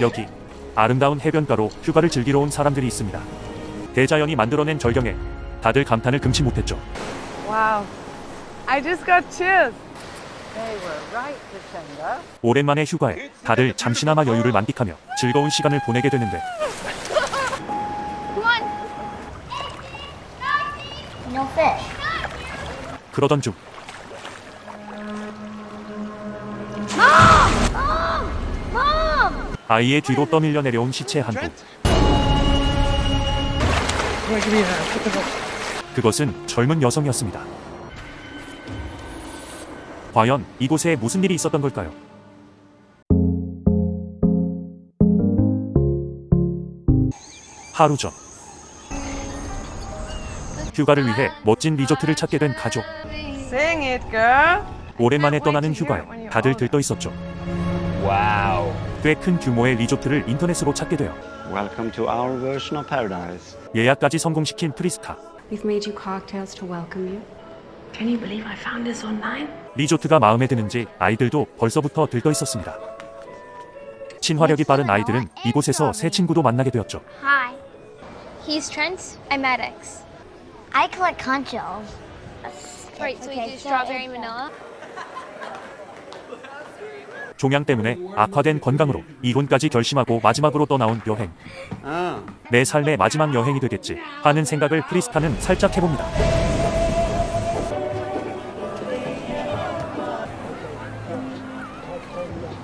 여기 아름다운 해변가로 휴가를 즐기러 온 사람들이 있습니다. 대자연이 만들어낸 절경에 다들 감탄을 금치 못했죠. Wow. I just got chills. They were right us. 오랜만에 휴가에 다들 잠시나마 여유를 만끽하며 즐거운 시간을 보내게 되는데 No fish. 그러던 중 아이의 뒤로 떠밀려 내려온 시체 한 곳. 그것은 젊은 여성이었습니다. 과연 이곳에 무슨 일이 있었던 걸까요? 하루 전 휴가를 위해 멋진 리조트를 찾게 된 가족. Sing it, girl. 오랜만에 떠나는 휴가에 다들 들떠 있었죠. Wow. 꽤 큰 규모의 리조트를 인터넷으로 찾게 되어 Welcome to our version of paradise. 예약까지 성공시킨 프리스카. We've made you cocktails to welcome you. Can you believe I found this online? 리조트가 마음에 드는지 아이들도 벌써부터 들떠 있었습니다. 친화력이 빠른 아이들은 이곳에서 새 친구도 만나게 되었죠. Hi. He's Trent. I'm Maddox. I collect conchos. Right, so we do strawberry vanilla. 종양 때문에 악화된 건강으로 이혼까지 결심하고 마지막으로 떠나온 여행. Ah. 내 삶의 마지막 여행이 되겠지 하는 생각을 프리스카는 살짝 해봅니다.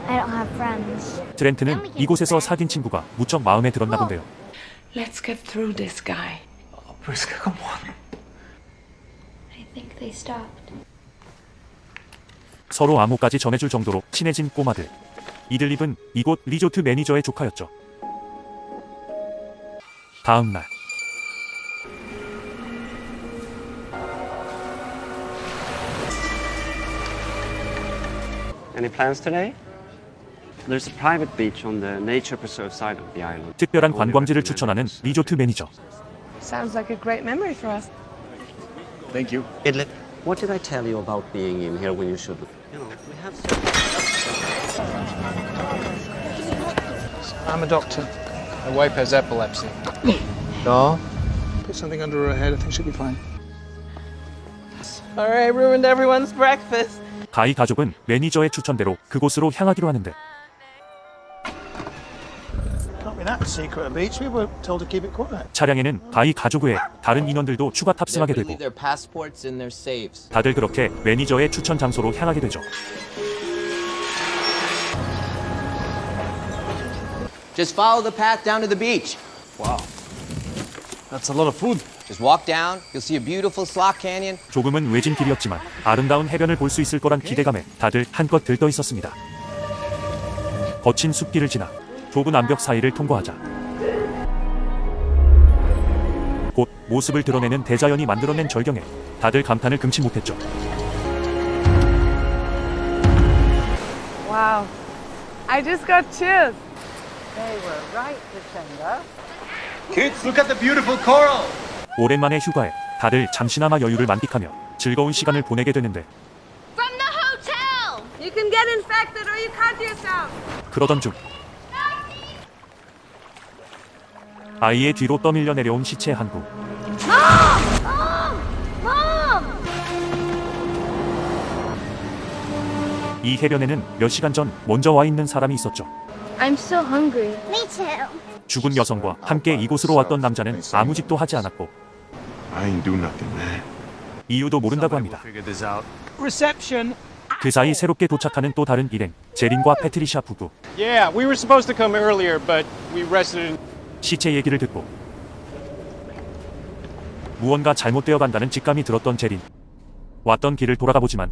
I don't have friends. 트렌트는 이곳에서 사귄 친구가 무척 마음에 들었나 본데요. Let's get through this guy. Priska, come on. I think they stopped. 서로 암호까지 전해줄 정도로 친해진 꼬마들. 이들립은 이곳 리조트 매니저의 조카였죠. 다음 날 Any plans today? There's a private beach on the nature preserve side of the island. 특별한 관광지를 추천하는 리조트 매니저. Sounds like a great memory for us. Thank you. What did I tell you about being in here when you shouldn't? You know, we have I'm a doctor. My wife has epilepsy. no? Put something under her head. I think she'll be fine. All right, ruined everyone's breakfast. 가이 가족은 매니저의 추천대로 그곳으로 향하기로 하는데 차량에는 가이 가족 외에 다른 인원들도 추가 탑승하게 되고 leave their passports in their safes. 다들 그렇게 매니저의 추천 장소로 향하게 되죠. Just follow the path down to the beach. That's a lot of food. Just walk down. You'll see a beautiful slot canyon. 조금은 외진 길이었지만 아름다운 해변을 볼 수 있을 거란 기대감에 다들 한껏 들떠 있었습니다. 거친 숲길을 지나 좁은 암벽 사이를 통과하자 곧 모습을 드러내는 대자연이 만들어낸 절경에 다들 감탄을 금치 못했죠. Wow. I just got chills. They were right us. Kids, look at the beautiful coral. 오랜만에 휴가에 다들 잠시나마 여유를 만끽하며 즐거운 시간을 보내게 되는데 From the hotel! You can get infected or you cut yourself. 그러던 중 아이의 뒤로 떠밀려 내려온 시체 한 구. 이 해변에는 몇 시간 전 먼저 와 있는 사람이 있었죠. I'm so hungry. Me too. 죽은 여성과 함께 이곳으로 왔던 남자는 아무 짓도 하지 않았고 I ain't do nothing, man. 이유도 모른다고 합니다. Reception. 그 사이 새롭게 도착하는 또 다른 일행, 제린과 패트리샤 부부. Yeah, we were supposed to come earlier, but we rested in. 시체 얘기를 듣고 무언가 잘못되어 간다는 직감이 들었던 제린. 왔던 길을 돌아가 보지만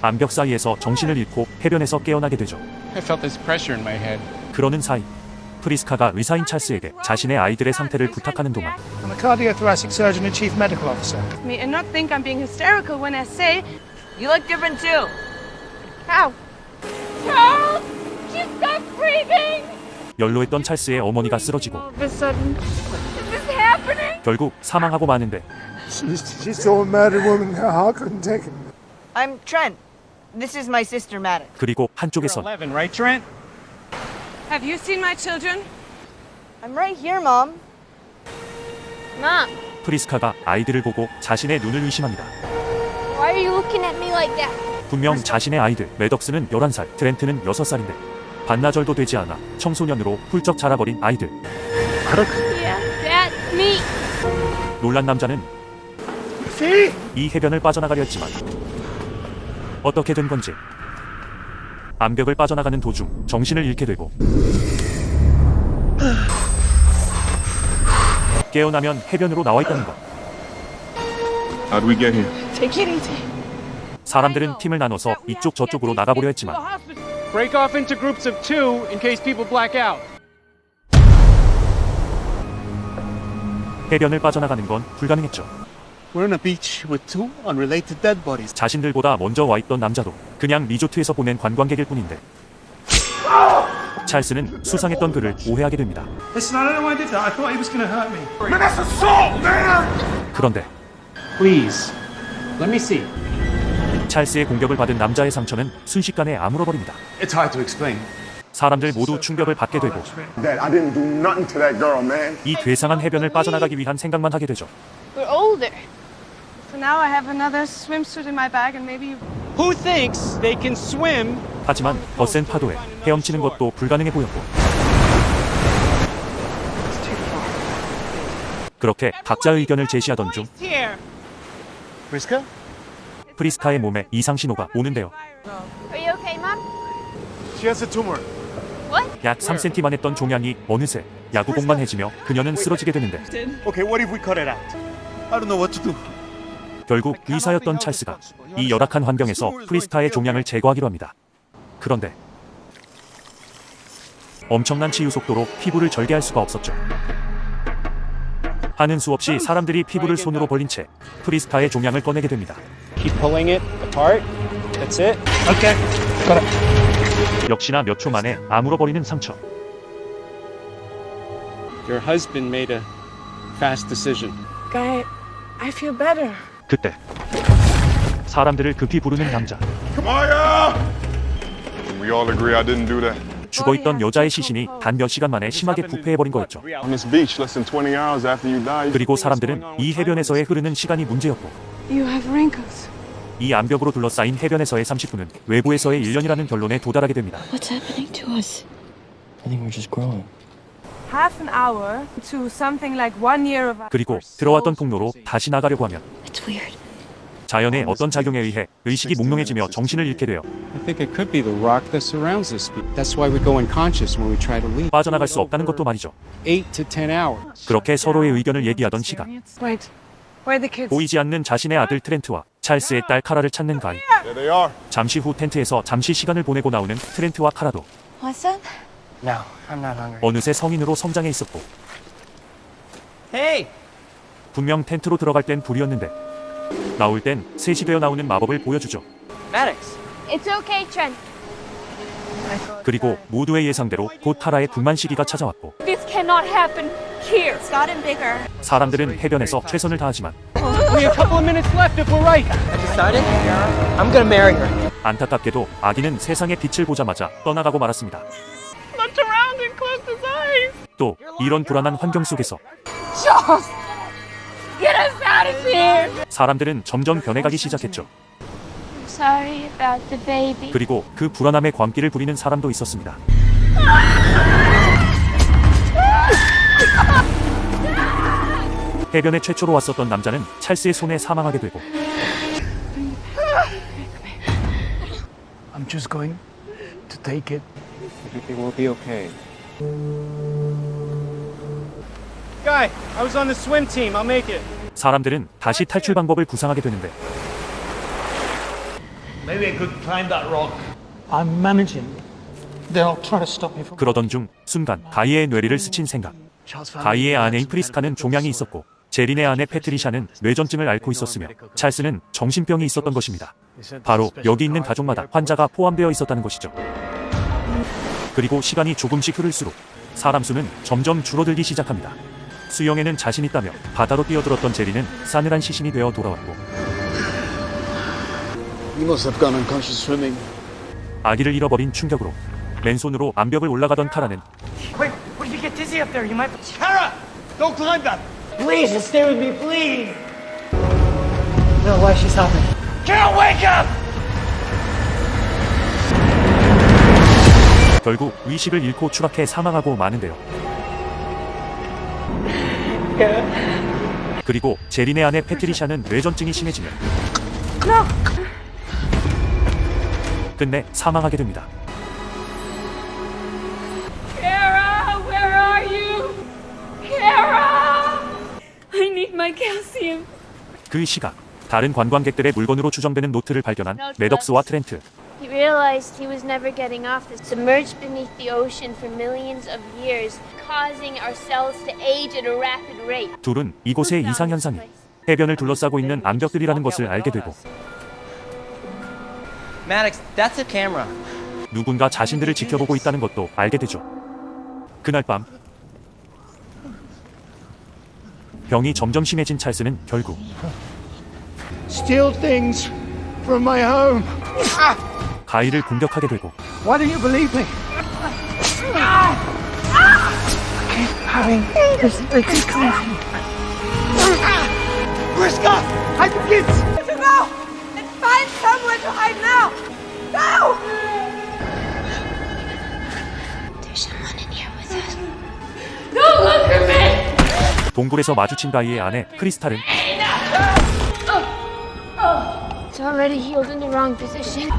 암벽 사이에서 정신을 잃고 해변에서 깨어나게 되죠. I felt this pressure in my head. 그러는 사이 프리스카가 의사인 찰스에게 자신의 아이들의 상태를 부탁하는 동안 I'm a cardiothoracic surgeon and chief medical officer. Me and not think I'm being hysterical when I say you look different too. How? Charles! Breathing! 연로했던 찰스의 어머니가 쓰러지고 All of a sudden, Is this happening? 결국 사망하고 마는데 She's, she's saw a murdered woman. Her heart couldn't take it. I'm Trent. This is my sister Maddox. 그리고 한쪽에선 right, Trent? Have you seen my children? I'm right here, Mom. Mom, 프리스카가 아이들을 보고 자신의 눈을 의심합니다. why are you looking at me like that? 분명 자신의 아이들 매덕스는 11살, 트렌트는 6살인데 반나절도 되지 않아 청소년으로 훌쩍 자라버린 아이들. Yeah, that's me. 놀란 남자는 이 해변을 빠져나가려 했지만 어떻게 된 건지 암벽을 빠져나가는 도중 정신을 잃게 되고 깨어나면 해변으로 나와 있다는 것. How'd we get here? Take it easy. 사람들은 팀을 나눠서 이쪽 저쪽으로 나가보려 했지만 Break off into groups of two in case people black out. 해변을 빠져나가는 건 불가능했죠. We're on a beach with two unrelated dead bodies. 자신들보다 먼저 와 있던 남자도 그냥 리조트에서 보낸 관광객일 뿐인데 찰스는 수상했던 그를 오해하게 됩니다. Listen, I don't know why I did that. I thought he was going to hurt me. 그런데 Please, let me see. 찰스의 공격을 받은 남자의 상처는 순식간에 아물어버립니다. It's hard to explain. 사람들 모두 충격을 받게 되고 Dad, I didn't do nothing to that girl, man. 이 괴상한 해변을 빠져나가기 위한 생각만 하게 되죠. We're older. So now I have another swimsuit in my bag and maybe you Who thinks they can swim? 하지만 거센 파도에 헤엄치는 것도 불가능해 보였고 그렇게 각자의 의견을 제시하던 중 Here. Briska? 프리스카의 몸에 이상 신호가 오는데요. Are you okay, Mom? She has a tumor. 약 3cm만 했던 종양이 어느새 야구공만 해지며 그녀는 쓰러지게 되는데 Okay, what if we cut it out? I don't know what to do. 결국 의사였던 찰스가 이 열악한 환경에서 프리스카의 종양을 제거하기로 합니다. 그런데 엄청난 치유 속도로 피부를 절개할 수가 없었죠. 하는 수 없이 사람들이 피부를 손으로 벌린 채 프리스카의 종양을 꺼내게 됩니다. Keep pulling it apart. That's it. Okay. 역시나 몇 초 만에 아물어버리는 상처. Your husband made a fast decision. Guy, I feel better. 그때 사람들을 급히 부르는 남자. Kamaya! We all agree I didn't do that. 죽어있던 여자의 시신이 단 몇 시간 만에 심하게 부패해버린 거였죠. On this beach, less than 20 hours after you died. 그리고 사람들은 이 해변에서의 흐르는 시간이 문제였고 You have wrinkles. 이 암벽으로 둘러싸인 해변에서의 30분은 외부에서의 1년이라는 결론에 도달하게 됩니다. What's happening to us? I think we're just growing. half an hour to something like one year of our 그리고 들어왔던 통로로 다시 나가려고 하면 It's weird. 자연의 어떤 작용에 의해 의식이 몽롱해지며 정신을 잃게 돼요. I think it could be the rock that surrounds this beach. That's why we go unconscious when we try to leave. 빠져나갈 수 없다는 것도 말이죠. Eight to ten hours. 그렇게 서로의 의견을 얘기하던 시간 Wait, 보이지 않는 자신의 아들 트렌트와 찰스의 딸 카라를 찾는 가이. 잠시 후 텐트에서 잠시 시간을 보내고 나오는 트렌트와 카라도 What's up? No, I'm not hungry. 어느새 성인으로 성장해 있었고 Hey! 분명 텐트로 들어갈 땐 불이었는데 나올 땐 셋이 되어 나오는 마법을 보여주죠. Maddox! It's okay, Trent. 그리고 모두의 예상대로 곧 카라의 분만 시기가 찾아왔고 This cannot happen here. It's gotten bigger. 사람들은 해변에서 최선을 다하지만 Only a couple of minutes left if we're right. Decided? I'm gonna marry her. 안타깝게도 아기는 세상의 빛을 보자마자 떠나가고 말았습니다. Looked around and closed his eyes. 또 이런 불안한 환경 속에서 Charles! Get us out of here! 사람들은 점점 변해가기 시작했죠. Sorry about the baby. 그리고 그 불안함에 광기를 부리는 사람도 있었습니다. 해변에 최초로 왔었던 남자는 찰스의 손에 사망하게 되고 I'm just going to take it. Everything will be okay. Guy, I was on the swim team. I'll make it. 사람들은 다시 탈출 방법을 구상하게 되는데 Maybe I could climb that rock. I'm managing. They'll try to stop me from. 그러던 중 순간 가이의 뇌리를 스친 생각. 가이의 아내인 프리스카는 종양이 있었고 제린의 아내 패트리샤는 뇌전증을 앓고 있었으며 찰스는 정신병이 있었던 것입니다. 바로 여기 있는 가족마다 환자가 포함되어 있었다는 것이죠. 그리고 시간이 조금씩 흐를수록 사람 수는 점점 줄어들기 시작합니다. 수영에는 자신 있다며 바다로 뛰어들었던 제리는 싸늘한 시신이 되어 돌아왔고. 아기를 잃어버린 충격으로 맨손으로 암벽을 올라가던 카라는 Wait, what if you get dizzy up there? You might. Kara! Don't climb that! Please, just stay with me, please! No, why she's hopping? Kara, wake up! 결국 의식을 잃고 추락해 사망하고 마는데요. 그리고 제린의 아내 패트리샤는 뇌전증이 심해지며 끝내 사망하게 됩니다. My calcium. 그 시각 다른 관광객들의 물건으로 추정되는 노트를 발견한 매덕스와 트렌트 He realized he was never getting off this, submerged beneath the ocean for millions of years, causing our cells to age at a rapid rate. 둘은 이곳의 이상 현상이 해변을 둘러싸고 있는 암벽들이라는 것을 알게 되고 Maddox, that's a camera. 누군가 자신들을 지켜보고 있다는 것도 알게 되죠. 그날 밤 병이 점점 심해진 찰스는 결국 Steal things from my home. 가이를 공격하게 되고 Why don't you believe me? Briska! I think it's... To go! And find somewhere to hide 동굴에서 마주친 가이의 아내 크리스탈은 It's already healed in the wrong position.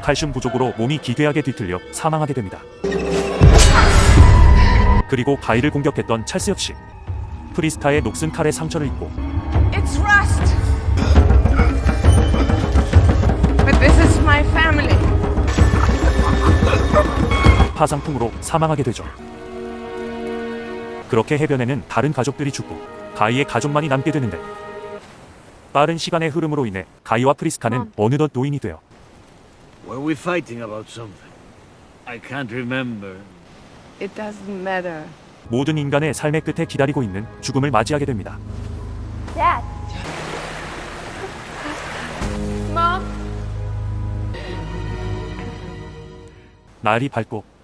칼슘 부족으로 몸이 기괴하게 뒤틀려 사망하게 됩니다. 그리고 가이를 공격했던 찰스 역시 프리스타의 녹슨 칼에 상처를 입고 It's rust! 파상풍으로 사망하게 되죠. 그렇게 해변에는 다른 가족들이 죽고 가이의 가족만이 남게 되는데 빠른 시간의 흐름으로 인해 가이와 프리스카는 어느덧 노인이 되어 Were we fighting about something? I can't remember. It doesn't matter. 모든 인간의 삶의 끝에 기다리고 있는 죽음을 맞이하게 됩니다. Dad. Mom? 날이 밝고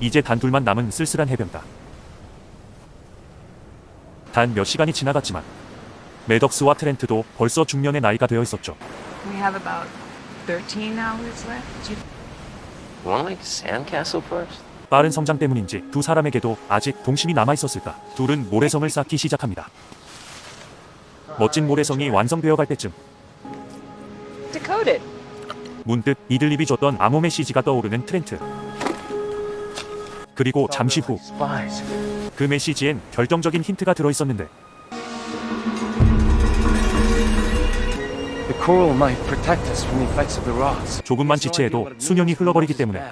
이제 단 둘만 남은 쓸쓸한 해변가. 단 몇 시간이 지나갔지만 매덕스와 트렌트도 벌써 중년의 나이가 되어 있었죠. We have about 13 hours left. Want like sandcastle first? 빠른 성장 때문인지 두 사람에게도 아직 동심이 남아 있었을까. 둘은 모래성을 쌓기 시작합니다. 멋진 모래성이 완성되어 갈 때쯤 Decoded. 문득 이들립이 줬던 암호 메시지가 떠오르는 트렌트. 그리고 잠시 후 그. 메시지엔 결정적인 힌트가 들어 있었는데. 조금만 지체해도 수년이 흘러버리기 때문에.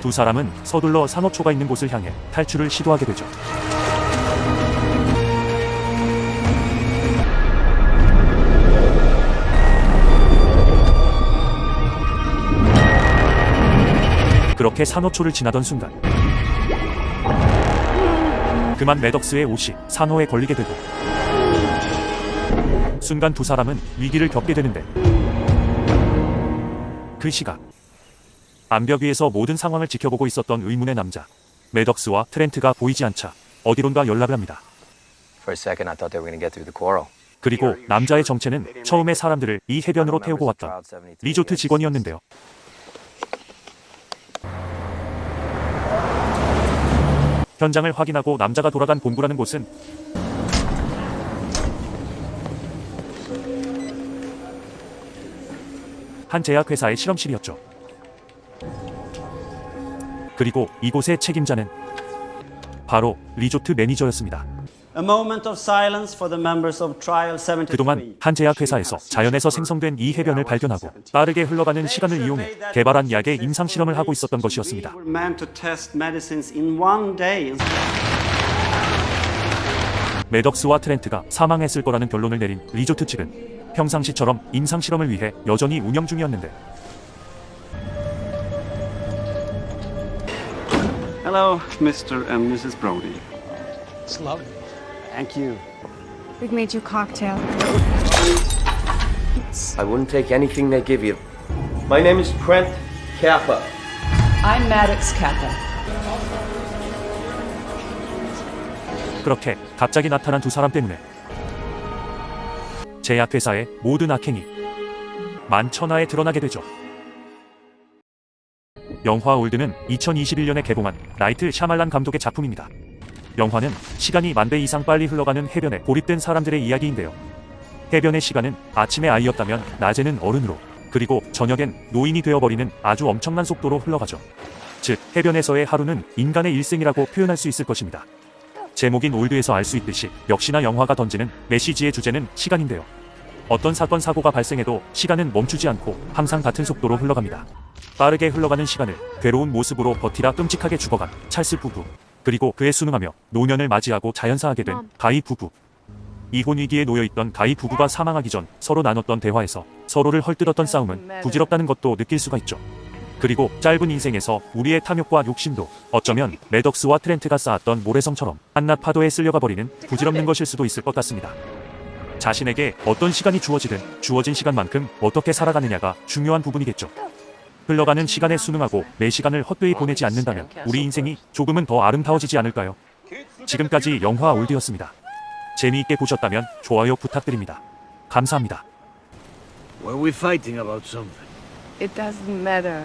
두 사람은 서둘러 산호초가 있는 곳을 향해 탈출을 시도하게 되죠. 그렇게 산호초를 지나던 순간 그만 매덕스의 옷이 산호에 걸리게 되고 순간 두 사람은 위기를 겪게 되는데 그 시각 암벽 위에서 모든 상황을 지켜보고 있었던 의문의 남자 매덕스와 트렌트가 보이지 않자 어디론가 연락을 합니다. 그리고 남자의 정체는 처음에 사람들을 이 해변으로 태우고 왔던 리조트 직원이었는데요. 현장을 확인하고 남자가 돌아간 본부라는 곳은 한 제약회사의 실험실이었죠. 그리고 이곳의 책임자는 바로 리조트 매니저였습니다. A moment of silence for the members of Trial 73. 그동안 한 제약회사에서 자연에서 생성된 이 해변을 발견하고 빠르게 흘러가는 시간을 이용해 개발한 약의 임상 실험을 하고 있었던 것이었습니다. We were meant to test medicines in one day. 매덕스와 트렌트가 사망했을 거라는 결론을 내린 리조트 측은 평상시처럼 임상 실험을 위해 여전히 운영 중이었는데 Hello, Mr. and Mrs. Brody. It's lovely. Thank you. We've made you cocktail. I wouldn't take anything they give you. My name is Trent Kappa. I'm Maddox Kappa. 그렇게 갑자기 나타난 두 사람 때문에 제약회사의 모든 악행이 만천하에 드러나게 되죠. 영화 올드는 2021년에 개봉한 나이트 샤말란 감독의 작품입니다. 영화는 시간이 만배 이상 빨리 흘러가는 해변에 고립된 사람들의 이야기인데요. 해변의 시간은 아침에 아이였다면 낮에는 어른으로 그리고 저녁엔 노인이 되어버리는 아주 엄청난 속도로 흘러가죠. 즉 해변에서의 하루는 인간의 일생이라고 표현할 수 있을 것입니다. 제목인 올드에서 알 수 있듯이 역시나 영화가 던지는 메시지의 주제는 시간인데요. 어떤 사건 사고가 발생해도 시간은 멈추지 않고 항상 같은 속도로 흘러갑니다. 빠르게 흘러가는 시간을 괴로운 모습으로 버티라 끔찍하게 죽어간 찰스 부부 그리고 그에 순응하며 노년을 맞이하고 자연사하게 된 가이 부부 이혼 위기에 놓여 있던 가이 부부가 사망하기 전 서로 나눴던 대화에서 서로를 헐뜯었던 싸움은 부질없다는 것도 느낄 수가 있죠. 그리고 짧은 인생에서 우리의 탐욕과 욕심도 어쩌면 매덕스와 트렌트가 쌓았던 모래성처럼 한낱 파도에 쓸려가 버리는 부질없는 것일 수도 있을 것 같습니다. 자신에게 어떤 시간이 주어지든 주어진 시간만큼 어떻게 살아가느냐가 중요한 부분이겠죠. 흘러가는 시간에 순응하고 매 시간을 헛되이 보내지 않는다면 우리 인생이 조금은 더 아름다워지지 않을까요? 지금까지 영화 올드였습니다. 재미있게 보셨다면 좋아요 부탁드립니다. 감사합니다. Were we fighting about something? It doesn't matter.